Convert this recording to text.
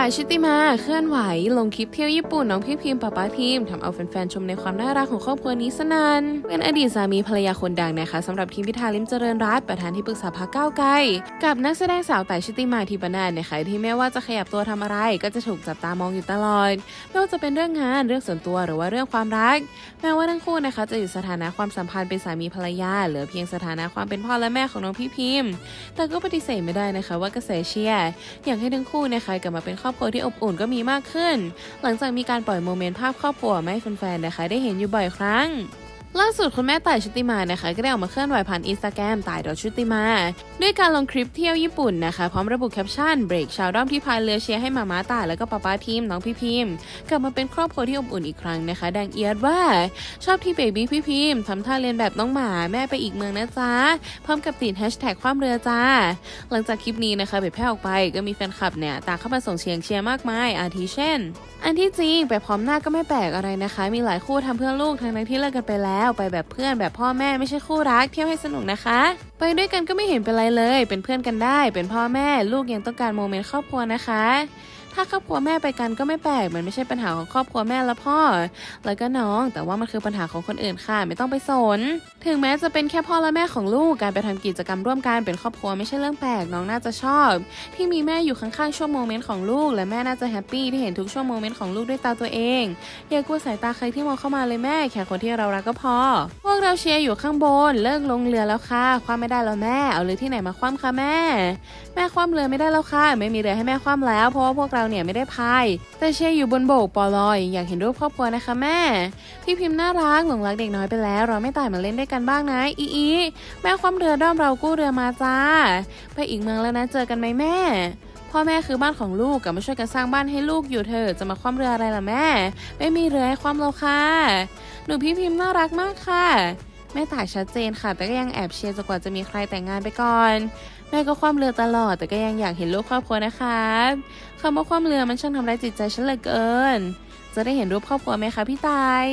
ต่ายชุติมาเคลื่อนไหว ลงคลิปเที่ยวญี่ปุ่นน้องพี่พิมพ์ป้าป้าทีมทำเอาแฟนๆชมในความน่ารักของครอบครัวนี้สนันเป็นอดีตสามีภรรยาคนดังนะคะสำหรับทีมพิธาลิมเจริญรัตน์ประธานที่ปรึกษาพรรคก้าวไกลกับนักแสดงสาวต่ายชุติมาทีปนาศนะคะที่แม้ว่าจะขยับตัวทำอะไร ก็จะถูกจับตามองอยู่ตลอดไม่ว่าจะเป็นเรื่องงานเรื่องส่วนตัวหรือว่าเรื่องความรัก แม้ว่าทั้งคู่นะคะจะอยู่สถานะความสัมพันธ์เป็นสามีภรรยาเหลือเพียงสถานะความเป็นพ่อและแม่ของน้องพี่พิมพ์ แต่ก็ปฏิเสธไม่ได้นะคะว่ากระแสเชียร์อยากให้ทั้งคู่นะคะกลับมาเป็นครอบครัวที่อบอุ่นก็มีมากขึ้น หลังจากมีการปล่อยโมเมนต์ภาพครอบครัวมาให้แฟนๆนะคะ ได้เห็นอยู่บ่อยครั้ง ล่าสุดคุณแม่ต่ายชุติมานะคะ ก็ได้ออกมาเคลื่อนไหวผ่านอินสตาแกรมต่ายดอชุติมา ด้วยการลงคลิปเที่ยวญี่ปุ่นนะคะ พร้อมระบุแคปชั่นเบรกชาวด้อมที่พายเรือเชียร์ให้มาม่าต่ายแล้วก็ป้าป้าทีมน้องพี่พิมกลับมาเป็นครอบครัวที่อบอุ่นอีกครั้งนะคะ ดังเอียดว่าชอบที่เบบี้พี่พิมทำท่าเรียนแบบน้องหมาแม่ไปอีกเมืองนะจ๊ะพร้อมกับติดแฮชแท็กความเรือจ้า หลังจากคลิปนี้นะคะเผยแพร่ออกไปก็มีแฟนคลับเนี่ยต่างเข้ามาส่งเชียงเชียร์มากมายอาทิเช่น อันที่จริงไปพร้อมหน้าก็ไม่แปลกอะไรนะคะ มีหลายคู่ทำเพื่อลูกทั้งนั้นที่เลิกกันไปแล้วไปแบบเพื่อนแบบพ่อแม่ไม่ใช่คู่รักเที่ยวให้สนุกนะคะ ไปด้วยกันก็ไม่เห็นเป็นไรเลย เป็นเพื่อนกันได้ เป็นพ่อแม่ ลูกยังต้องการโมเมนต์ครอบครัวนะคะ ถ้าครอบครัวแม่ไปกันก็ไม่แปลก มันไม่ใช่ปัญหาของครอบครัวแม่และพ่อ แล้วก็น้อง แต่ว่ามันคือปัญหาของคนอื่นค่ะ ไม่ต้องไปสน ถึงแม้จะเป็นแค่พ่อและแม่ของลูก การไปทำกิจกรรมร่วมกันเป็นครอบครัวไม่ใช่เรื่องแปลก น้องน่าจะชอบ ที่มีแม่อยู่ข้างๆช่วงโมเมนต์ของลูก และแม่น่าจะแฮปปี้ที่เห็นทุกช่วงโมเมนต์ของลูกด้วยตาตัวเอง อย่ากลัวสายตาใครที่มองเข้ามาเลยแม่ แค่คนที่เรารักก็พอ พวกเราเชียร์อยู่ข้างบน เลิกลงเรือแล้วค่ะ คว่ำไม่ได้แล้วแม่ เอาเรือที่ไหนมาคว่ำคะแม่ แม่คว่ำเรือไม่ได้แล้วค่ะ ไม่มีเรือให้แม่คว่ำแล้ว เพราะว่าพวกเราเนี่ยไม่ได้พาย แต่เชียร์อยู่บนโบกปอลอย อยากเห็นรูปครอบครัวนะคะแม่ พี่พิมพ์น่ารักหลงรักเด็กน้อยไปแล้ว เราไม่ตายมาเล่นด้วยกันบ้างนะอีอีแม่คว่ำเรือด้อมเรากู้เรือมาจ้า ไปอีกเมืองแล้วนะเจอกันไหมแม่ พ่อแม่คือบ้านของลูกกับมาช่วยกันสร้างบ้านให้ลูกอยู่เถอะจะมาคว่ำเรืออะไรล่ะแม่ ไม่มีเรือให้คว่ำเราค่ะหนูพี่พิมพ์น่ารักมากค่ะ แม่ต่ายชัดเจนค่ะ แต่ก็ยังแอบเชียร์จนกว่าจะมีใครแต่งงานไปก่อน แม่ก็ความเรือตลอด แต่ก็ยังอยากเห็นลูกครอบครัวนะคะคำว่าความเรือมันช่างทำร้ายจิตใจฉันเหลือเกิน จะได้เห็นรูปครอบครัวไหมคะพี่ตาย